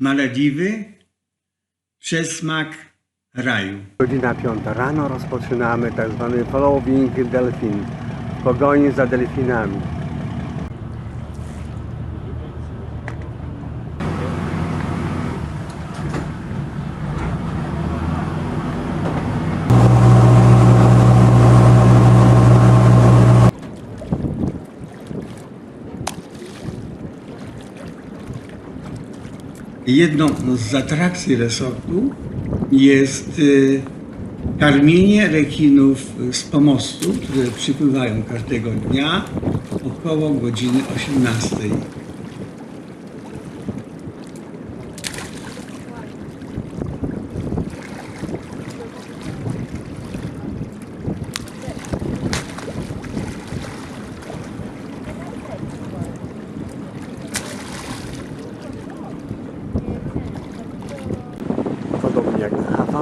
Malediwy, przesmak raju. Godzina piąta rano rozpoczynamy tak zwany following delfin, w pogoni za delfinami. Jedną z atrakcji resortu jest y, karmienie rekinów z pomostu, które przypływają każdego dnia około godziny 18.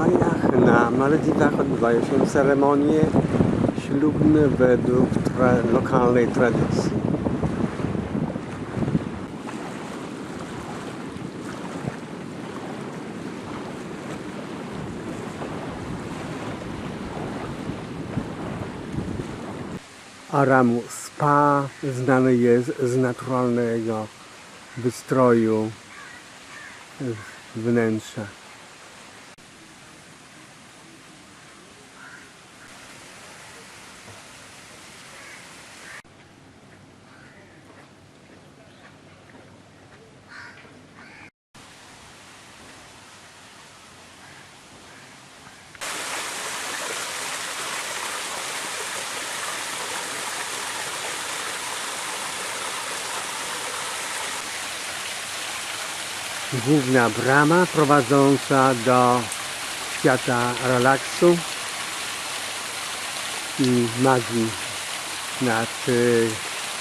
Hawajach, na Malediwach odbywają się ceremonie ślubne według tra- lokalnej tradycji. Aramu Spa znany jest z naturalnego wystroju wnętrza. Główna brama prowadząca do świata relaksu i magii nad y,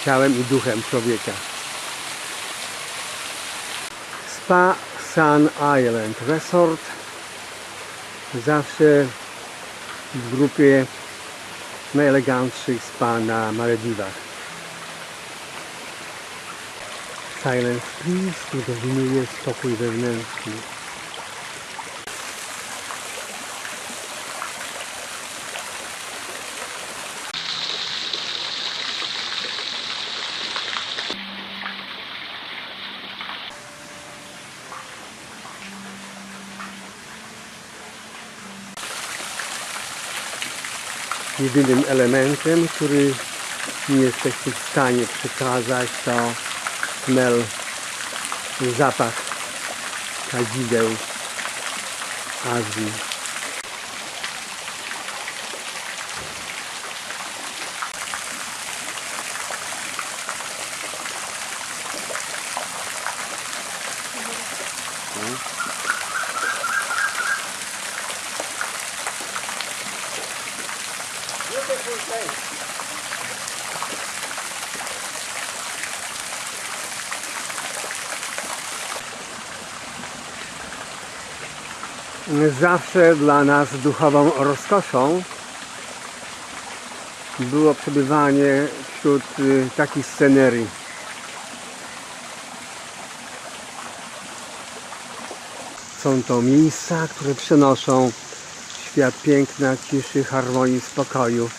ciałem i duchem człowieka. Spa Sun Island Resort zawsze w grupie najelegantszych spa na Malediwach. Please, tu dominuje spokój wewnętrzny. Jedynym elementem, który nie jesteśmy w stanie przekazać, to smell, zapach kadzideł Azji. Zawsze dla nas duchową rozkoszą było przebywanie wśród y, takich scenerii. Są to miejsca, które przenoszą świat piękna, ciszy, harmonii, spokoju.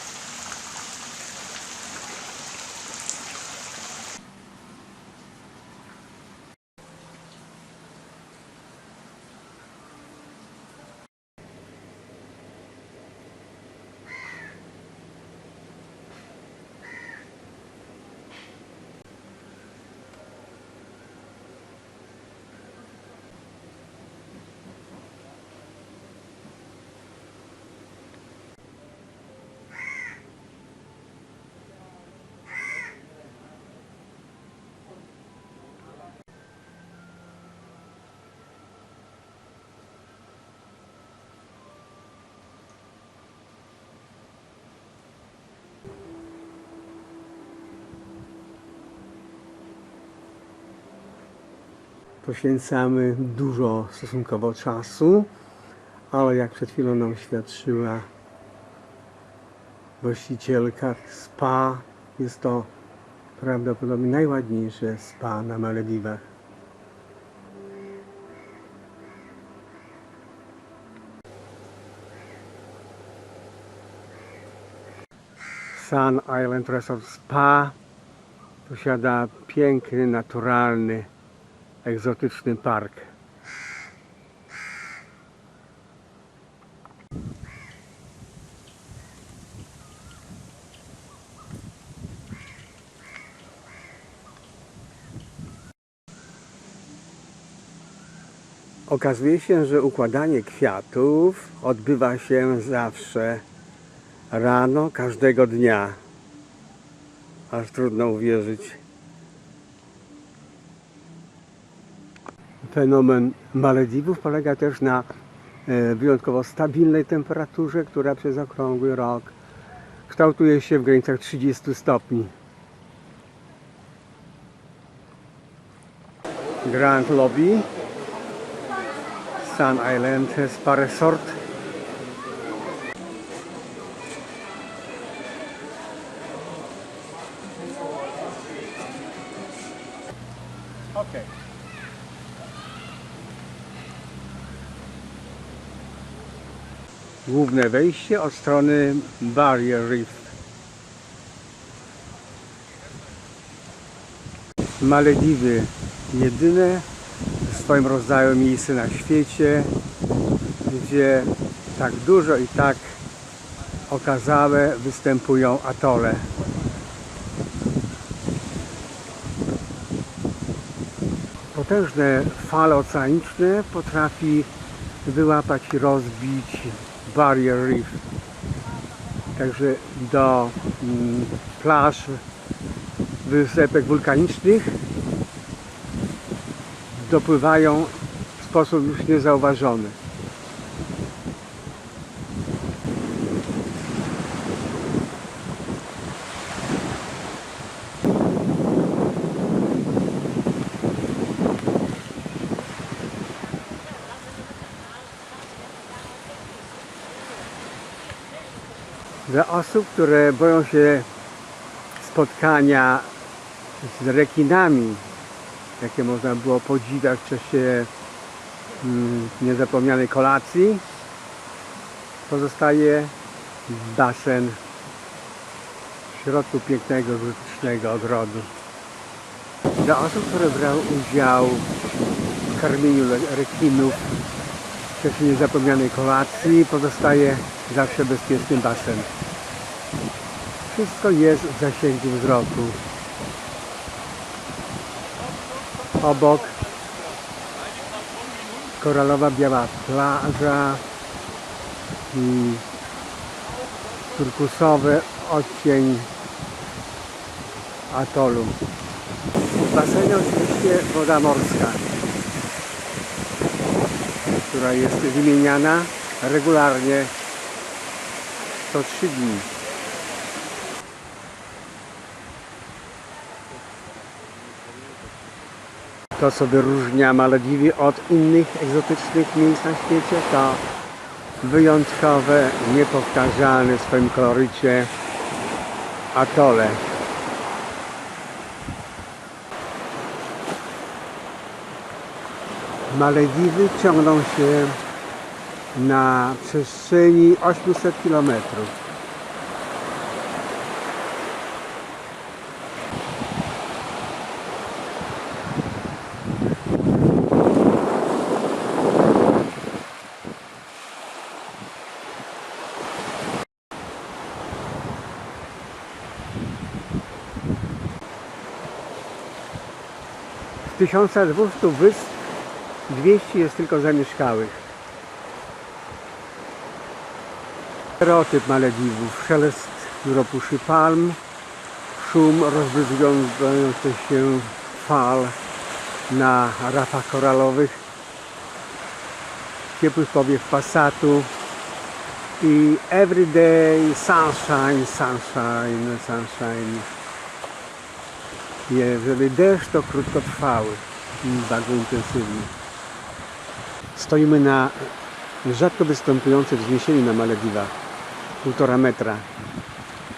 poświęcamy dużo stosunkowo czasu, ale jak przed chwilą nam świadczyła właścicielka spa, jest to prawdopodobnie najładniejsze spa na Malediwach. Sun Island Resort Spa posiada piękny, naturalny egzotyczny park. Okazuje się, że układanie kwiatów odbywa się zawsze rano każdego dnia. Aż trudno uwierzyć. Fenomen Malediwów polega też na e, wyjątkowo stabilnej temperaturze, która przez okrągły rok kształtuje się w granicach 30 stopni. Grand Lobby Sun Island Spa Resort Główne wejście od strony Barrier Reef. Malediwy jedyne w swoim rodzaju miejsce na świecie, gdzie tak dużo i tak okazałe występują atole. Potężne fale oceaniczne potrafi wyłapać i rozbić Barrier Reef. Także do mm, plaż wysepek wulkanicznych dopływają w sposób już niezauważony. Dla osób, które boją się spotkania z rekinami, jakie można było podziwiać w czasie mm, niezapomnianej kolacji, pozostaje basen w środku pięknego, egzotycznego ogrodu. Dla osób, które brały udział w karmieniu rekinów w czasie niezapomnianej kolacji, pozostaje zawsze bezpieczny basen. Wszystko jest w zasięgu wzroku. Obok koralowa biała plaża i turkusowy odcień atolu. W basenie oczywiście woda morska, która jest wymieniana regularnie co 3 dni. To, co wyróżnia Malediwy od innych egzotycznych miejsc na świecie, to wyjątkowe, niepowtarzalne w swoim kolorycie atole. Malediwy ciągną się na przestrzeni 800 kilometrów. 1200 wysp 200 jest tylko zamieszkałych. Stereotyp Malediwów, szelest ropuszy palm, szum rozbryzgających się fal na rafach koralowych, ciepły powiew pasatu i everyday sunshine, sunshine, sunshine. Jeżeli deszcz, to krótkotrwały i bardzo intensywny. Stoimy na rzadko występującym wzniesieniu na Malediwach. Półtora metra.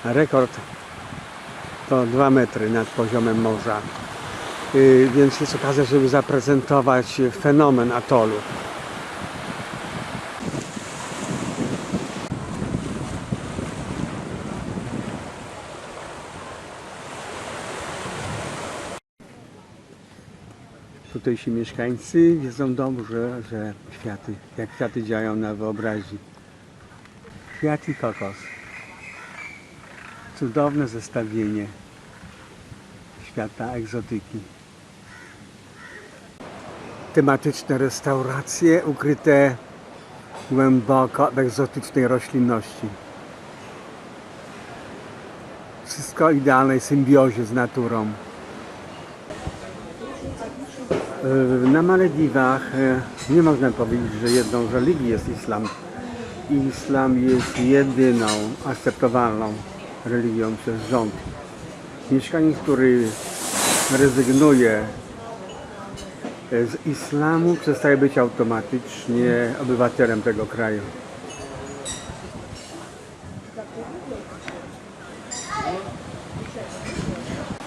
Rekord to dwa metry nad poziomem morza. Yy, Więc jest okazja, żeby zaprezentować fenomen atolu. Tutejsi mieszkańcy wiedzą dobrze, że kwiaty, jak kwiaty działają na wyobraźni. Kwiat i kokos. Cudowne zestawienie świata egzotyki. Tematyczne restauracje ukryte głęboko w egzotycznej roślinności. Wszystko idealnej symbiozie z naturą. Na Malediwach e, nie można powiedzieć, że jedną z religii jest islam. Islam jest jedyną akceptowalną religią przez rząd. Mieszkaniec, który rezygnuje e, z islamu, przestaje być automatycznie obywatelem tego kraju.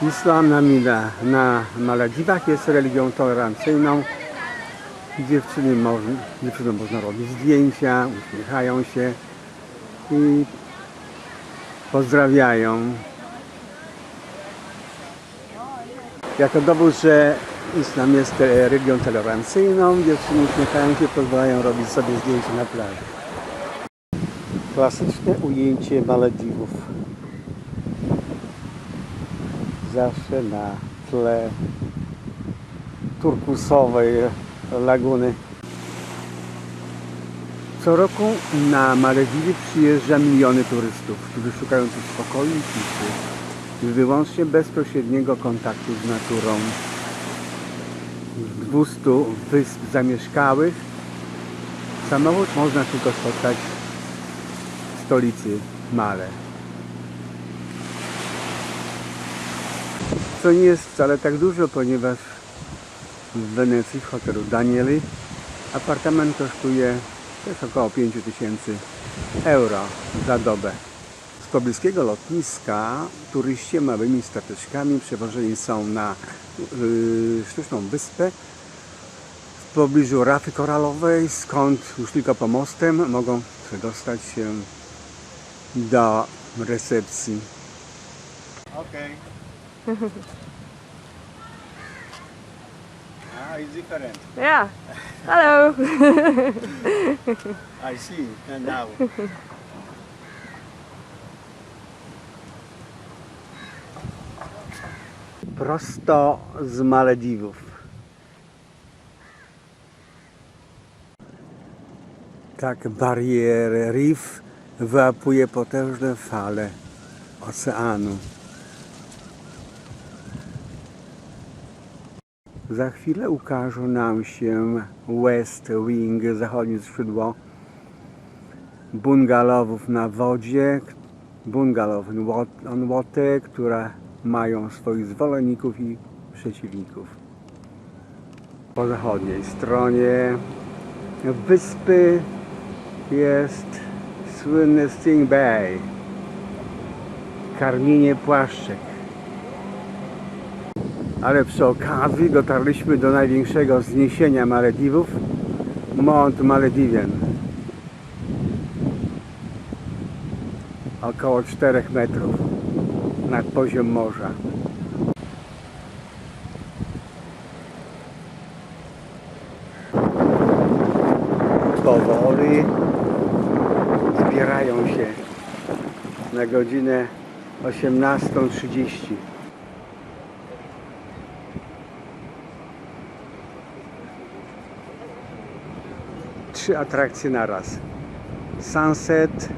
Islam na, Mila, na Malediwach jest religią tolerancyjną. Dziewczyny można, dziewczynom można robić zdjęcia, uśmiechają się i pozdrawiają. Jako dowód, że islam jest e, religią tolerancyjną, dziewczyny uśmiechają się, pozwalają robić sobie zdjęcia na plaży. Klasyczne ujęcie Malediwów zawsze na tle turkusowej laguny. Co roku na Malediwy przyjeżdża miliony turystów, którzy szukają tu spokoju i ciszy i wyłącznie bezpośredniego kontaktu z naturą. Z 200 wysp zamieszkałych samochód można tylko spotkać w stolicy Male. Co nie jest wcale tak dużo, ponieważ w Wenecji, w hotelu Danieli, apartament kosztuje też około 5000 euro za dobę. Z pobliskiego lotniska turyści małymi stateczkami przewożeni są na yy, sztuczną wyspę w pobliżu rafy koralowej, skąd już tylko pomostem mogą przedostać się do recepcji. Okay. ah, it's different. Yeah. Hello. I see. And now. prosto z Malediwów. Tak barier reef wyłapuje potężne fale oceanu. Za chwilę ukaże nam się West Wing, zachodnie skrzydło bungalowów na wodzie, bungalow on water, które mają swoich zwolenników i przeciwników. Po zachodniej stronie wyspy jest słynny Sting Bay, karmienie płaszczek. Ale przy okazji dotarliśmy do największego zniesienia Malediwów, Mount Malediven. Około 4 metrów nad poziom morza. Powoli zbierają się na godzinę 18.30. Trzy atrakcje naraz. Sunset,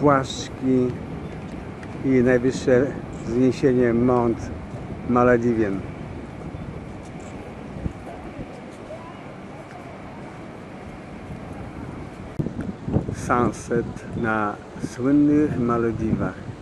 płaszczki i najwyższe zniesienie Mount Malediven. Sunset na słynnych Malediwach.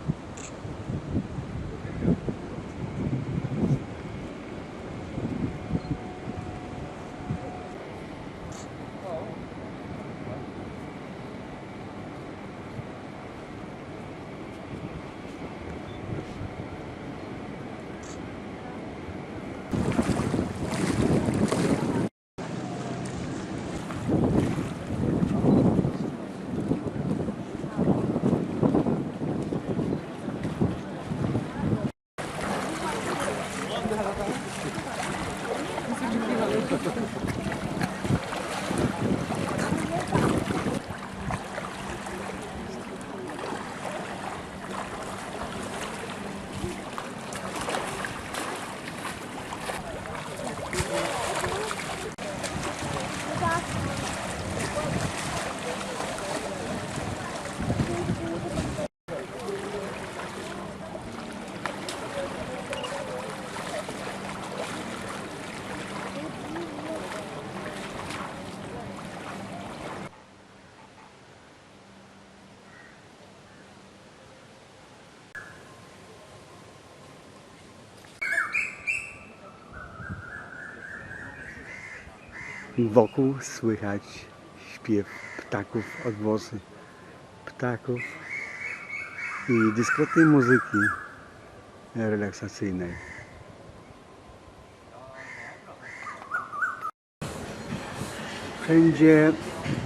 Wokół słychać śpiew ptaków, odgłosy ptaków i dyskretnej muzyki relaksacyjnej. Wszędzie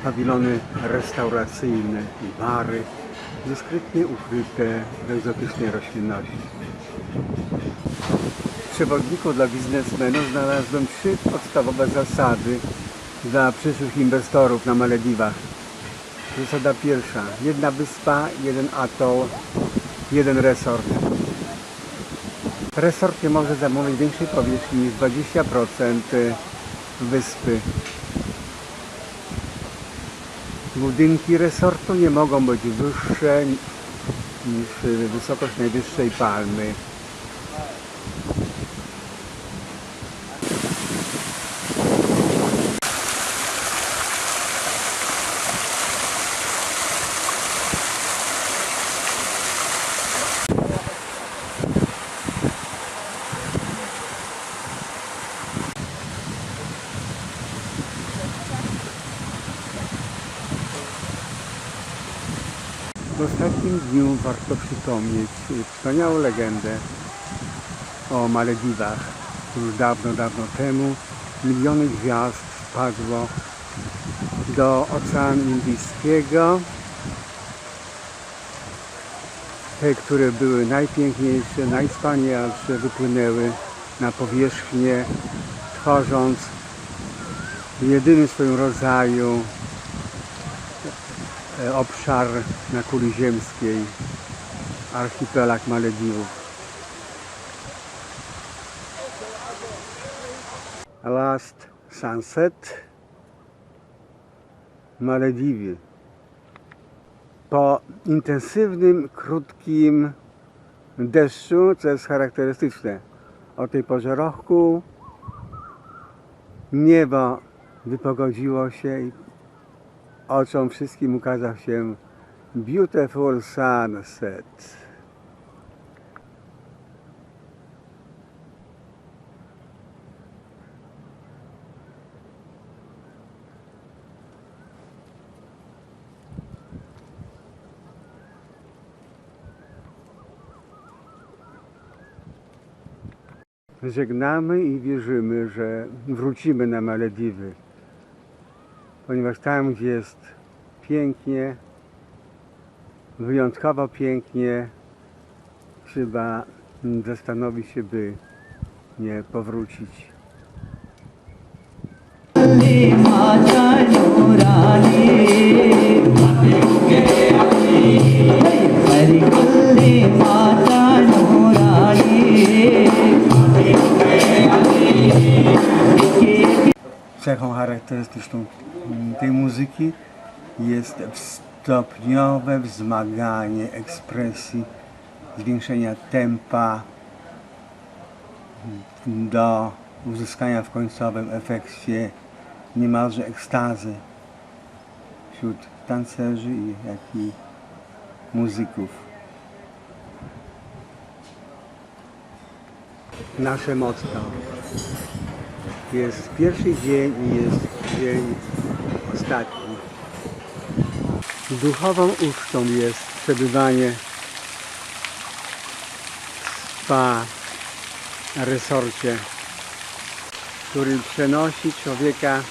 pawilony restauracyjne i bary, dyskretnie ukryte w egzotycznej roślinności. Przewodniku dla biznesmenów znalazłem trzy podstawowe zasady dla przyszłych inwestorów na Malediwach. Zasada pierwsza. Jedna wyspa, jeden atol, jeden resort. Resort nie może zamówić większej powierzchni niż 20% wyspy. Budynki resortu nie mogą być wyższe niż wysokość najwyższej palmy. Ostatnim dniu warto przypomnieć wspaniałą legendę o Malediwach. Już dawno, dawno temu miliony gwiazd wpadło do Oceanu Indyjskiego. Te, które były najpiękniejsze, najwspanialsze, wypłynęły na powierzchnię, tworząc jedyny w swoim rodzaju obszar na kuli ziemskiej, archipelag Malediwów. Last Sunset Malediwy. Po intensywnym, krótkim deszczu, co jest charakterystyczne o tej porze roku, niebo wypogodziło się i oczom wszystkim ukazał się beautiful sunset. Żegnamy i wierzymy, że wrócimy na Malediwy ponieważ tam, gdzie jest pięknie, wyjątkowo pięknie, trzeba zastanowić się, by nie powrócić. Cechą charakterystyczną tej muzyki jest stopniowe wzmaganie ekspresji, zwiększenia tempa do uzyskania w końcowym efekcie niemalże ekstazy wśród tancerzy, jak i muzyków. Nasze motto jest pierwszy dzień i jest dzień ostatni. Duchową ucztą jest przebywanie w spa resorcie, który przenosi człowieka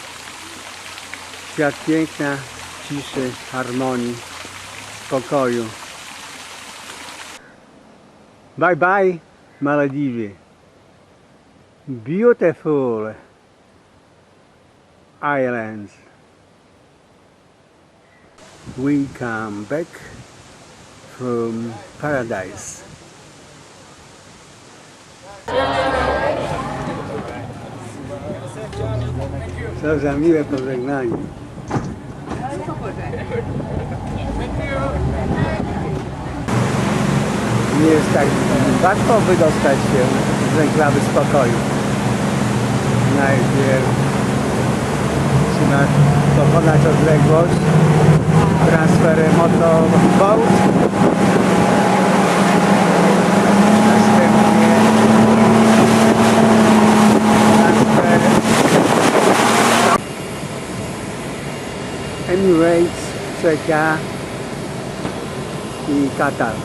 w świat piękna, ciszy, harmonii, spokoju. Bye bye, Malediwy. Beautiful islands. We come back from paradise. Co za miłe pożegnanie. Nie jest tak łatwo wydostać się z enklawy spokoju. Najpierw trzeba pokonać odległość transferem motorboat. Następnie transfer Emirates, CK i Katar.